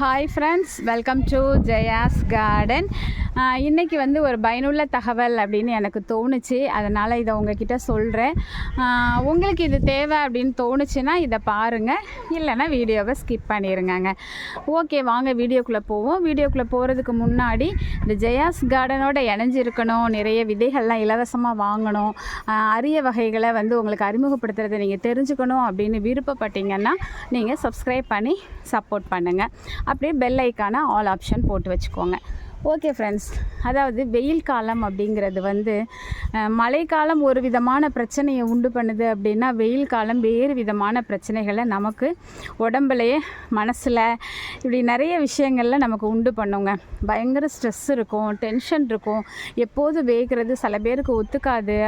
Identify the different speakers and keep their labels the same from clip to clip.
Speaker 1: Hi friends welcome to Jaya's garden இன்றைக்கி வந்து ஒரு பயனுள்ள தகவல் அப்படின்னு எனக்கு தோணுச்சு. அதனால் இதை உங்ககிட்ட சொல்கிறேன் உங்களுக்கு இது தேவை அப்படின்னு தோணுச்சுன்னா இதை பாருங்கள் இல்லைன்னா வீடியோவை ஸ்கிப் பண்ணிடுங்கங்க ஓகே வாங்க வீடியோக்குள்ளே போவோம். வீடியோக்குள்ளே போகிறதுக்கு முன்னாடி இந்த ஜெயாஸ் கார்டனோட இணைஞ்சிருக்கணும். நிறைய விதைகள்லாம் இலவசமாக வாங்கணும். அரிய வகைகளை வந்து உங்களுக்கு அறிமுகப்படுத்துறதை நீங்கள் தெரிஞ்சுக்கணும் அப்படின்னு விருப்பப்பட்டீங்கன்னா நீங்கள் சப்ஸ்கிரைப் பண்ணி சப்போர்ட் பண்ணுங்கள் அப்படியே பெல் ஐக்கான ஆல் ஆப்ஷன் போட்டு வச்சுக்கோங்க. ஓகே ஃப்ரெண்ட்ஸ் அதாவது வெயில் காலம் அப்படிங்கிறது வந்து மழைக்காலம் ஒரு விதமான பிரச்சனையை உண்டு பண்ணுது அப்படின்னா வெயில் காலம் வேறு விதமான பிரச்சனைகளை நமக்கு உடம்புலையே மனசில் இப்படி நிறைய விஷயங்களில் நமக்கு உண்டு பண்ணுங்க. பயங்கர ஸ்ட்ரெஸ் இருக்கும் டென்ஷன் இருக்கும். எப்போதும் வேகிறது சில பேருக்கு ஒத்துக்காது.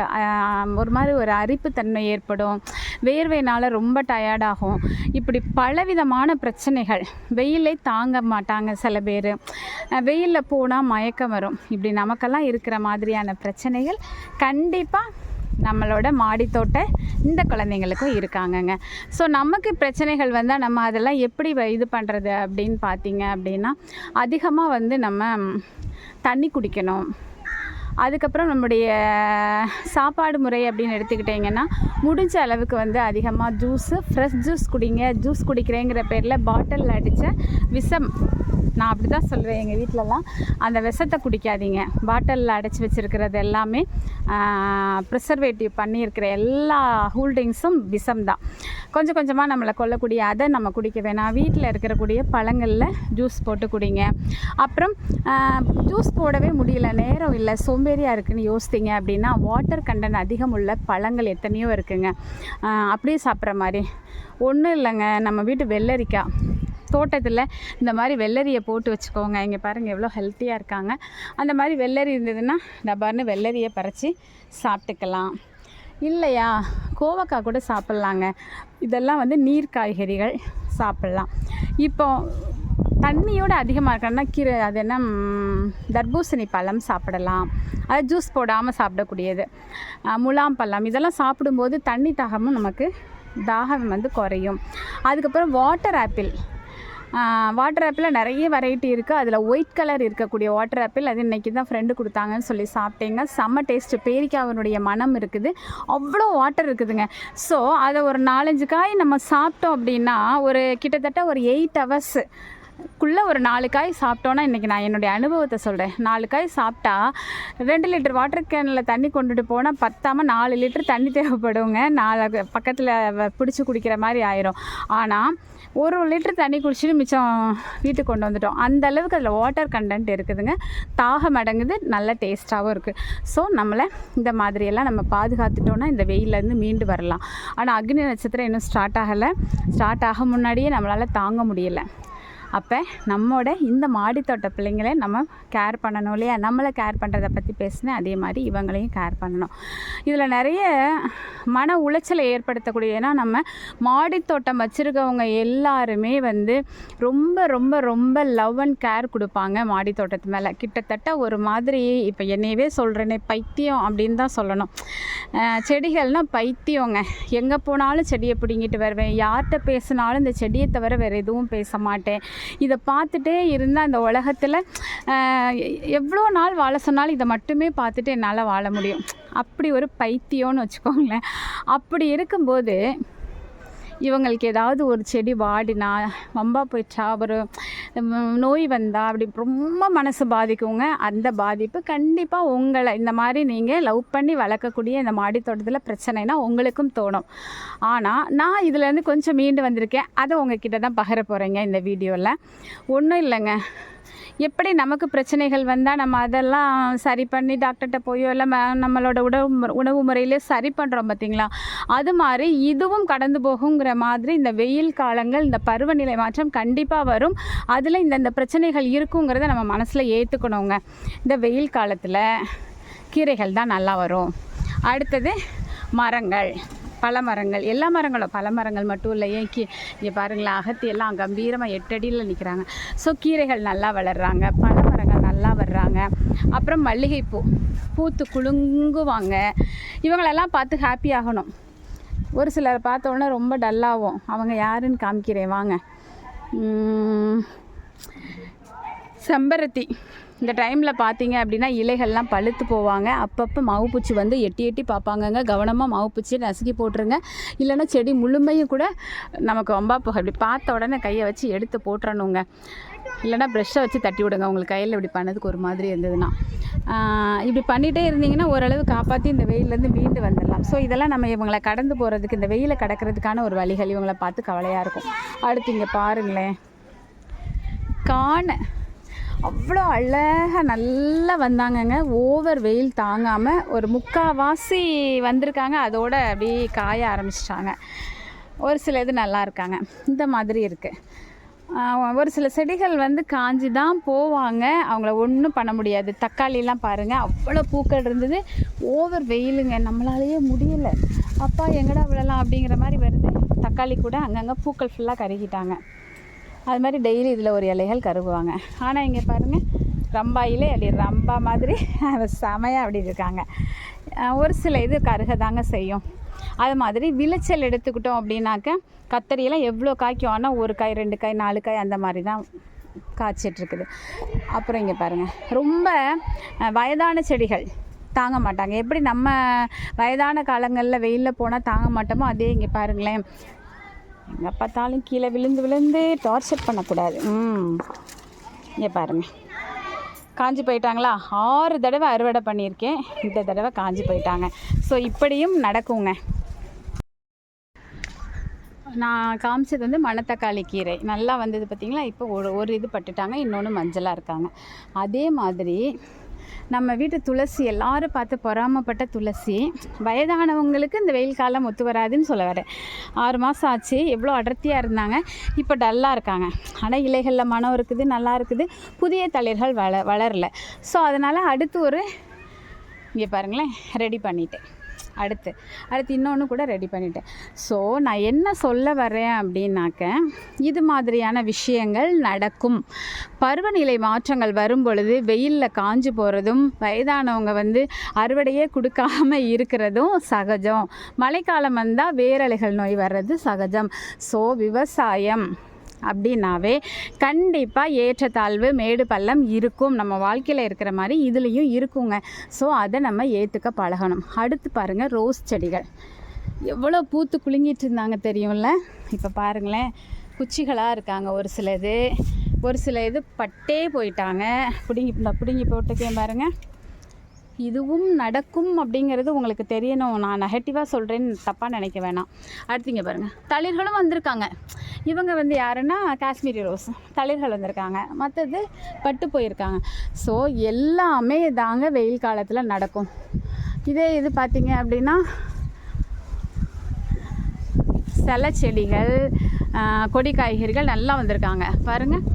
Speaker 1: ஒரு மாதிரி ஒரு அரிப்புத்தன்மை ஏற்படும். வேர்வையினால் ரொம்ப டயர்டாகும் இப்படி பலவிதமான பிரச்சனைகள் வெயிலை தாங்க மாட்டாங்க சில பேர். வெயிலில் போ போனால் மயக்கம் வரும். இப்படி நமக்கெல்லாம் இருக்கிற மாதிரியான பிரச்சனைகள் கண்டிப்பாக நம்மளோட மாடித்தோட்ட இந்த குழந்தைங்களுக்கும் இருக்காங்கங்க. ஸோ நமக்கு பிரச்சனைகள் வந்தால் நம்ம அதெல்லாம் எப்படி வ- இது பண்ணுறது அப்படின்னு பார்த்தீங்க அப்படின்னா அதிகமாக வந்து நம்ம தண்ணி குடிக்கணும். அதுக்கப்புறம் நம்முடைய சாப்பாடு முறை அப்படின்னு எடுத்துக்கிட்டிங்கன்னா முடிஞ்ச அளவுக்கு வந்து அதிகமாக ஜூஸு ஃப்ரெஷ் ஜூஸ் குடிங்க. ஜூஸ் குடிக்கிறேங்கிற பேரில் பாட்டிலில் அடித்த விஷம் நான் அப்படி தான் சொல்லுவேன் எங்கள் வீட்டிலலாம் அந்த விஷத்தை குடிக்காதீங்க. பாட்டிலில் அடைச்சி வச்சுருக்கிறது எல்லாமே ப்ரிசர்வேட்டிவ் பண்ணியிருக்கிற எல்லா ஹோல்டிங்ஸும் விஷம் தான் கொஞ்சம் கொஞ்சமாக நம்மளை கொல்லக்கூடிய அதை நம்ம குடிக்க வேணாம். வீட்டில் இருக்கக்கூடிய பழங்களில் ஜூஸ் போட்டு குடிங்க. அப்புறம் ஜூஸ் போடவே முடியல. நேரம் இல்லை. சோம்பேறியாக இருக்குன்னு யோசித்தீங்க அப்படின்னா வாட்டர் கண்டென்ட் அதிகம் உள்ள பழங்கள் எத்தனையோ இருக்குங்க. அப்படியே சாப்பிட்ற மாதிரி. ஒன்றும் இல்லைங்க. நம்ம வீட்டு வெள்ளரிக்காய். தோட்டத்தில் இந்த மாதிரி வெள்ளரியை போட்டு வச்சுக்கோங்க. இங்கே பாருங்கள் எவ்வளோ ஹெல்த்தியாக இருக்காங்க. அந்த மாதிரி வெள்ளரி இருந்ததுன்னா டபார்னு வெள்ளரியை பறித்து சாப்பிட்டுக்கலாம். இல்லையா? கோவக்காய் கூட சாப்பிட்லாங்க. இதெல்லாம் வந்து நீர் காய்கறிகள் சாப்பிட்லாம். இப்போ தண்ணியோட அதிகமாக இருக்கணும்னா கீரை அது என்ன தர்பூசணி பழம் சாப்பிடலாம். அது ஜூஸ் போடாமல் சாப்பிடக்கூடியது. முலாம் பழம் இதெல்லாம் சாப்பிடும்போது தண்ணி தாகமும் நமக்கு தாகம் வந்து குறையும். அதுக்கப்புறம் வாட்டர் ஆப்பிள் வாட்டர் ஆப்பிள் நிறைய வெரைட்டி இருக்குது அதில் ஒயிட் கலர் இருக்கக்கூடிய வாட்டர் ஆப்பிள் அது இன்றைக்கி தான் ஃப்ரெண்டு கொடுத்தாங்கன்னு சொல்லி சாப்பிட்டேங்க. செம்ம டேஸ்ட்டு பேரிக்காவினுடைய மனம் இருக்குது. அவ்வளோ வாட்டர் இருக்குதுங்க. ஸோ அதை ஒரு நாலஞ்சு காய் நம்ம சாப்பிட்டோம் அப்படின்னா ஒரு கிட்டத்தட்ட ஒரு எயிட் ஹவர்ஸு குள்ளே ஒரு நாலு காய் சாப்பிட்டோன்னா இன்றைக்கி நான் என்னுடைய அனுபவத்தை சொல்கிறேன் நாலு காய் சாப்பிட்டா ரெண்டு லிட்டர் வாட்டர் கேனில் தண்ணி கொண்டுட்டு போனால் பத்தாமல் நாலு லிட்டர் தண்ணி தேவைப்படுங்க. நாலு பக்கத்தில் பிடிச்சி குடிக்கிற மாதிரி ஆயிரும். ஆனால் ஒரு லிட்டர் தண்ணி குடிச்சிட்டு மிச்சம் வீட்டுக்கு கொண்டு வந்துட்டோம். அந்த அளவுக்கு அதில் வாட்டர் கண்டென்ட் இருக்குதுங்க. தாகம் அடங்குது நல்ல டேஸ்ட்டாகவும் இருக்குது ஸோ நம்மளை இந்த மாதிரியெல்லாம் நம்ம பாதுகாத்துட்டோன்னா இந்த வெயிலேருந்து மீண்டு வரலாம். ஆனால் அக்னி நட்சத்திரம் இன்னும் ஸ்டார்ட் ஆகலை. ஸ்டார்ட் ஆக முன்னாடியே நம்மளால் தாங்க முடியலை. அப்போ நம்மோட இந்த மாடித்தோட்ட பிள்ளைங்களை நம்ம கேர் பண்ணணும் இல்லையா? நம்மளை கேர் பண்ணுறதை பற்றி பேசினேன். அதே மாதிரி இவங்களையும் கேர் பண்ணணும். இதில் நிறைய மன உளைச்சலை ஏற்படுத்தக்கூடிய ஏன்னா நம்ம மாடித்தோட்டம் வச்சுருக்கவங்க எல்லாருமே வந்து ரொம்ப ரொம்ப ரொம்ப லவ் அண்ட் கேர் கொடுப்பாங்க மாடித்தோட்டத்து மேலே. கிட்டத்தட்ட ஒரு மாதிரி இப்போ என்னையவே சொல்கிறேனே பைத்தியம் அப்படின்னு தான் சொல்லணும். செடிகள்னால் பைத்தியங்க. எங்கே போனாலும் செடியை பிடுங்கிட்டு வருவேன். யார்கிட்ட பேசினாலும் இந்த செடியை தவிர வேறு எதுவும் பேச மாட்டேன். இதை பார்த்துட்டே இருந்தால் அந்த உலகத்தில் எவ்வளோ நாள் வாழ சொன்னாலும் இதை மட்டுமே பார்த்துட்டு என்னால் வாழ முடியும். அப்படி ஒரு பைத்தியம்னு வச்சுக்கோங்களேன். அப்படி இருக்கும்போது இவங்களுக்கு ஏதாவது ஒரு செடி வாடினா வம்பா போயிடுச்சா ஒரு நோய் வந்தா அப்படி ரொம்ப மனசு பாதிக்குங்க. அந்த பாதிப்பு கண்டிப்பாக உங்களை இந்த மாதிரி நீங்கள் லவ் பண்ணி வளர்க்கக்கூடிய இந்த மாடி தோட்டத்தில் பிரச்சனைனா உங்களுக்கும் தோணும். ஆனால் நான் இதுலேருந்து கொஞ்சம் மீண்டு வந்திருக்கேன். அதை உங்ககிட்ட தான் பகிர போகிறேங்க இந்த வீடியோவில் ஒன்றும் இல்லைங்க. எப்படி நமக்கு பிரச்சனைகள் வந்தால் நம்ம அதெல்லாம் சரி பண்ணி டாக்டர்கிட்ட போயோ இல்லை நம்மளோட உணவு முறை- உணவு முறையிலே சரி பண்ணுறோம் பார்த்தீங்களா அது மாதிரி இதுவும் கடந்து போகுங்கிற மாதிரி இந்த வெயில் காலங்கள் இந்த பருவநிலை மாற்றம் கண்டிப்பாக வரும். அதில் இந்த இந்த பிரச்சனைகள் இருக்குங்கிறத நம்ம மனசில் ஏற்றுக்கணுங்க இந்த வெயில் காலத்தில் கீரைகள் தான் நல்லா வரும். அடுத்தது மரங்கள். பல மரங்கள் எல்லா மரங்களும் பல மரங்கள் மட்டும் இல்லை ஏன் கீ இங்கே பாருங்களேன் அகத்தி எல்லாம் கம்பீரமாக எட்டடியில் நிற்கிறாங்க ஸோ கீரைகள் நல்லா வளர்கிறாங்க பல மரங்கள் நல்லா வர்றாங்க. அப்புறம் மல்லிகைப்பூ பூத்து குலுங்குவாங்க. இவங்களெல்லாம் பார்த்து ஹாப்பி ஆகணும். ஒரு சிலர் பார்த்தோன்னே ரொம்ப டல்லாகும் அவங்க யாருன்னு காமிக்கிறேன் வாங்க. செம்பருத்தி. இந்த டைமில் பார்த்தீங்க அப்படின்னா இலைகள்லாம் பழுத்து போவாங்க. அப்பப்போ மாவு பூச்சி வந்து எட்டி எட்டி பார்ப்பாங்கங்க கவனமாக மாவு நசுக்கி போட்டுருங்க. இல்லைன்னா செடி முழுமையும் கூட நமக்கு ரொம்ப அப்படி பார்த்த உடனே கையை வச்சு எடுத்து போட்டுறணுங்க. இல்லைன்னா ப்ரெஷ்ஷை வச்சு தட்டி விடுங்க. உங்களுக்கு கையில் இப்படி பண்ணதுக்கு ஒரு மாதிரி இருந்ததுன்னா. இப்படி பண்ணிகிட்டே இருந்தீங்கன்னா ஓரளவு காப்பாற்றி இந்த வெயிலேருந்து மீண்டு வந்துடலாம். ஸோ இதெல்லாம் நம்ம இவங்களை கடந்து போகிறதுக்கு இந்த வெயிலை கடக்கிறதுக்கான ஒரு வழிகள் இவங்களை பார்த்து கவலையாக இருக்கும். அடுத்து இங்கே பாருங்களேன். காண அவ்வளோ அழகாக நல்லா வந்தாங்கங்க. ஓவர் வெயில் தாங்காமல் ஒரு முக்காவாசி வந்திருக்காங்க. அதோட அப்படியே காய ஆரம்பிச்சிட்டாங்க. ஒரு சில இது நல்லா இருக்காங்க. இந்த மாதிரி இருக்குது ஒரு சில செடிகள் வந்து காஞ்சி தான் போவாங்க. அவங்கள ஒன்றும் பண்ண முடியாது. தக்காளிலாம் பாருங்கள் அவ்வளோ பூக்கள் இருந்தது. ஓவர் வெயிலுங்க. நம்மளாலேயே முடியல. அப்பா எங்கடா விழலாம் அப்படிங்கிற மாதிரி வருது. தக்காளி கூட அங்கங்கே பூக்கள் ஃபுல்லாக கருகிட்டாங்க. அது மாதிரி டெய்லி இதில் ஒரு இலைகள் கருகுவாங்க ஆனால் இங்கே பாருங்கள் ரம்பாயிலே அப்படி ரம்பா மாதிரி செமையாக அப்படி இருக்காங்க. ஒரு சில இது கருக தாங்க செய்யும். அது மாதிரி விளைச்சல் எடுத்துக்கிட்டோம் அப்படின்னாக்க கத்தரியெல்லாம் எவ்வளோ காய்க்கும்? ஆனால் ஒரு காய் ரெண்டு காய் நாலு காய் அந்த மாதிரி தான் காய்ச்சிட்ருக்குது அப்புறம் இங்கே பாருங்கள் ரொம்ப வயதான செடிகள் தாங்க மாட்டாங்க. எப்படி நம்ம வயதான காலங்களில் வெயிலில் போனால் தாங்க மாட்டோமோ அதே இங்கே பாருங்களேன். எங்கே பார்த்தாலும் கீழே விழுந்து விழுந்து டார்ச்சர் பண்ணக்கூடாது. ம். இங்கே பாருங்க. காஞ்சி போயிட்டாங்களா? ஆறு தடவை அறுவடை பண்ணியிருக்கேன். இந்த தடவை காஞ்சி போயிட்டாங்க. ஸோ இப்படியும் நடக்குங்க. நான் காமிச்சது வந்து மணத்தக்காளி கீரை. நல்லா வந்தது பார்த்தீங்களா இப்போ ஒரு ஒரு இது பட்டுட்டாங்க. இன்னொன்று மஞ்சளாக இருக்காங்க. அதே மாதிரி நம்ம வீட்டு துளசி எல்லாரும் பார்த்து பொறாமப்பட்ட துளசி வயதானவங்களுக்கு இந்த வெயில் காலம் ஒத்து வராதுன்னு சொல்ல வரேன் ஆறு மாதம் ஆச்சு எவ்வளோ அடர்த்தியாக இருந்தாங்க இப்போ டல்லாக இருக்காங்க. ஆனால் இலைகளில் மனம் இருக்குது நல்லா இருக்குது புதிய தளிர்கள் வள வளரல. ஸோ அதனால் அடுத்து ஒரு இங்கே பாருங்களேன் ரெடி பண்ணிட்டேன். அடுத்து அடுத்து இன்னொன்று கூட ரெடி பண்ணிட்டேன். ஸோ நான் என்ன சொல்ல வரேன் அப்படின்னாக்க இது மாதிரியான விஷயங்கள் நடக்கும். பருவநிலை மாற்றங்கள் வரும் பொழுது வெயிலில் காஞ்சு போகிறதும் வயதானவங்க வந்து அறுவடையே கொடுக்காம இருக்கிறதும் சகஜம். மழைக்காலம் வந்தால் வேரலைகள் நோய் வர்றது சகஜம். ஸோ விவசாயம் அப்படின்னாவே கண்டிப்பாக ஏற்றத்தாழ்வு மேடு பள்ளம் இருக்கும். நம்ம வாழ்க்கையில் இருக்கிற மாதிரி இதுலேயும் இருக்குங்க. ஸோ அதை நம்ம ஏற்றுக்க பழகணும். அடுத்து பாருங்கள் ரோஸ் செடிகள். எவ்வளோ பூத்து குலுங்கிட்டு இருந்தாங்க தெரியும்ல? இப்போ பாருங்களேன் குச்சிகளாக இருக்காங்க. ஒரு சில இது ஒரு சில இது பட்டே போயிட்டாங்க. பிடுங்கி பிடுங்கி போட்டுக்கேன் பாருங்கள் இதுவும் நடக்கும் அப்படிங்கிறது உங்களுக்கு தெரியணும். நான் நெகட்டிவாக சொல்கிறேன்னு தப்பாக நினைக்க வேணாம். அடுத்தீங்க பாருங்கள் தளிர்களும் வந்திருக்காங்க. இவங்க வந்து யாருன்னா காஷ்மீரி ரோஸ் தளிர்கள் வந்திருக்காங்க. மற்றது பட்டு போயிருக்காங்க. ஸோ எல்லாமே தாங்க வெயில் காலத்தில் நடக்கும். இதே இது பார்த்தீங்க அப்படின்னா சில செடிகள் கொடி காய்கறிகள் நல்லா வந்திருக்காங்க. பாருங்கள்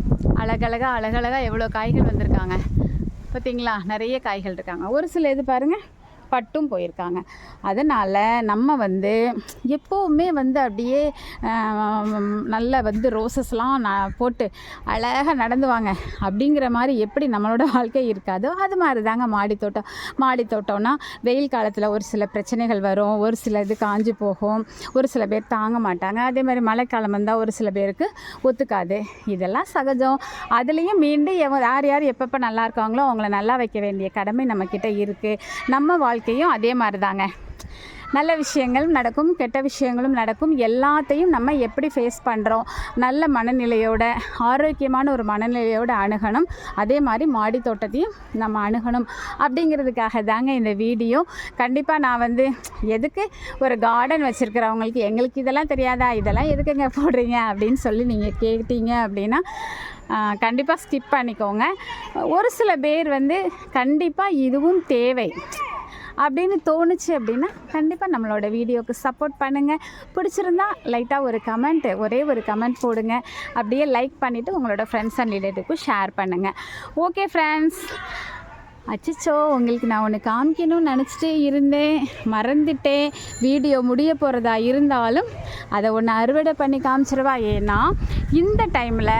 Speaker 1: அழகழகா அழகழகா எவ்வளோ காய்கள் வந்திருக்காங்க. பார்த்தீங்களா நிறைய காய்கள் இருக்காங்க. ஒரு சில இது பாருங்கள் பட்டும் போயிருக்காங்க. அதனால் நம்ம வந்து எப்போவுமே வந்து அப்படியே நல்ல வந்து ரோசஸ்லாம் நான் போட்டு அழகாக நடந்துவாங்க அப்படிங்கிற மாதிரி எப்படி நம்மளோட வாழ்க்கை இருக்காதோ அது மாதிரி தாங்க மாடி தோட்டம். மாடி தோட்டம்னா வெயில் காலத்தில் ஒரு சில பிரச்சனைகள் வரும். ஒரு சில இது காஞ்சு போகும். ஒரு சில பேர் தாங்க மாட்டாங்க. அதே மாதிரி மழைக்காலம் வந்தால் ஒரு சில பேருக்கு ஒத்துக்காது. இதெல்லாம் சகஜம். அதுலேயும் மீண்டும் எவ யார் யார் எப்பப்போ நல்லா இருக்காங்களோ அவங்கள நல்லா வைக்க வேண்டிய கடமை நம்மக்கிட்ட இருக்குது நம்ம வாழ்க்கை வாழ்க்கையும் அதே மாதிரி தாங்க நல்ல விஷயங்களும் நடக்கும் கெட்ட விஷயங்களும் நடக்கும். எல்லாத்தையும் நம்ம எப்படி ஃபேஸ் பண்ணுறோம் நல்ல மனநிலையோட ஆரோக்கியமான ஒரு மனநிலையோட அணுகணும். அதே மாதிரி மாடி தோட்டத்தையும் நம்ம அணுகணும். அப்படிங்கிறதுக்காக தாங்க இந்த வீடியோ. கண்டிப்பாக நான் வந்து எதுக்கு ஒரு கார்டன் வச்சுருக்கிறவங்களுக்கு எங்களுக்கு இதெல்லாம் தெரியாதா? இதெல்லாம் எதுக்குங்க போடுறீங்க? அப்படின்னு சொல்லி நீங்கள் கேட்டீங்க அப்படின்னா கண்டிப்பாக ஸ்கிப் பண்ணிக்கோங்க. ஒரு சில பேர் வந்து கண்டிப்பாக இதுவும் தேவை. அப்படின்னு தோணுச்சு அப்படின்னா கண்டிப்பாக நம்மளோட வீடியோவுக்கு சப்போர்ட் பண்ணுங்கள் பிடிச்சிருந்தா லைட்டாக ஒரு கமெண்ட் ஒரே ஒரு கமெண்ட் போடுங்க. அப்படியே லைக் பண்ணிவிட்டு உங்களோட ஃப்ரெண்ட்ஸ் அண்ட் ரிலேட்டிவ்க்கும் ஷேர் பண்ணுங்கள் ஓகே ஃப்ரெண்ட்ஸ் அச்சச்சோ உங்களுக்கு நான் ஒன்று காமிக்கணும்னு நினச்சிட்டே இருந்தேன். மறந்துட்டேன். வீடியோ முடிய போகிறதா இருந்தாலும் அதை ஒன்று அறுவடை பண்ணி காமிச்சிருவா. ஏன்னா இந்த டைமில்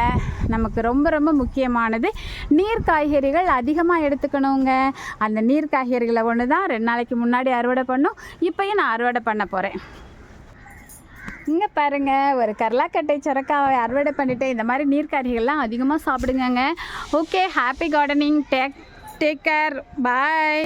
Speaker 1: நமக்கு ரொம்ப ரொம்ப முக்கியமானது நீர் காய்கறிகள் அதிகமாக எடுத்துக்கணுங்க. அந்த நீர் காய்கறிகளை ஒன்று தான் ரெண்டு நாளைக்கு முன்னாடி அறுவடை பண்ணோம். இப்போயும் நான் அறுவடை பண்ண போகிறேன் இங்கே பாருங்க ஒரு கரலாக்கட்டை சுரக்காவை அறுவடை பண்ணிவிட்டு இந்த மாதிரி நீர்க்காரிகள்லாம் அதிகமாக சாப்பிடுங்கங்க. Okay happy gardening take take care bye